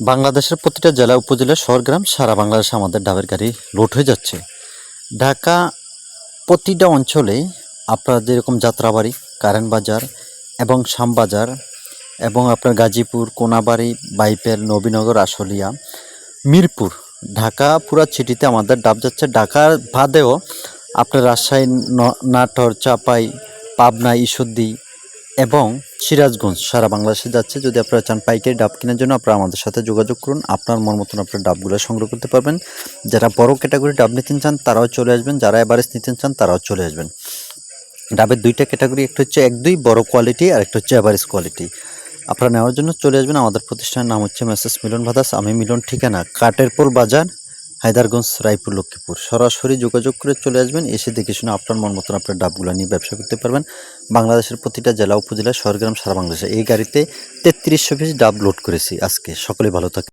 বাংলাদেশের প্রতিটা জেলা, উপজেলা, শহর, গ্রাম, সারা বাংলাদেশে আমাদের ডাবের গাড়ি লোড হয়ে যাচ্ছে। ঢাকা প্রতিটা অঞ্চলে আপনার যেরকম যাত্রাবাড়ি, কারেন্ট বাজার এবং শ্যামবাজার এবং আপনার গাজীপুর, কোনাবাড়ি, বাইপেল, নবীনগর, আশুলিয়া, মিরপুর, ঢাকা পুরা সিটিতে আমাদের ডাব যাচ্ছে। ঢাকার বাদেও আপনার রাজশাহী নাটোর, চাপাই, পাবনা, ঈশ্বরদী এবং সিরাজগঞ্জ, সারা বাংলাদেশে যাচ্ছে। যদি আপনারা চান পাইকারি ডাব কেনার জন্য, আপনারা আমাদের সাথে যোগাযোগ করুন। আপনার মন মতন আপনার ডাবগুলো সংগ্রহ করতে পারবেন। যারা বড় ক্যাটাগরি ডাব নিতে চান, তারাও চলে আসবেন। যারা এভারেজ নিতে চান, তারাও চলে আসবেন। ডাবের দুইটা ক্যাটাগরি, একটা হচ্ছে এক দুই বড় কোয়ালিটি, আর একটা হচ্ছে অ্যাভারেজ কোয়ালিটি। আপনারা নেওয়ার জন্য চলে আসবেন। আমাদের প্রতিষ্ঠানের নাম হচ্ছে মেসেস মিলন ভাদাস আমি মিলন ঠিকানা, কাটেরপোল বাজার হায়দারগঞ্জ, রায়পুর, লক্ষ্মীপুর। সরাসরি যোগাযোগ করে চলে আসবেন, এসে দেখে শুনে আপনার মন মতন আপনার ডাবগুলো নিয়ে ব্যবসা করতে পারবেন। বাংলাদেশের প্রতিটা জেলা, উপজেলা শহরগ্রাম সারা বাংলাদেশে এই গাড়িতে তেত্রিশশো পিস ডাব লোড করেছি আজকে। সকলে ভালো থাকে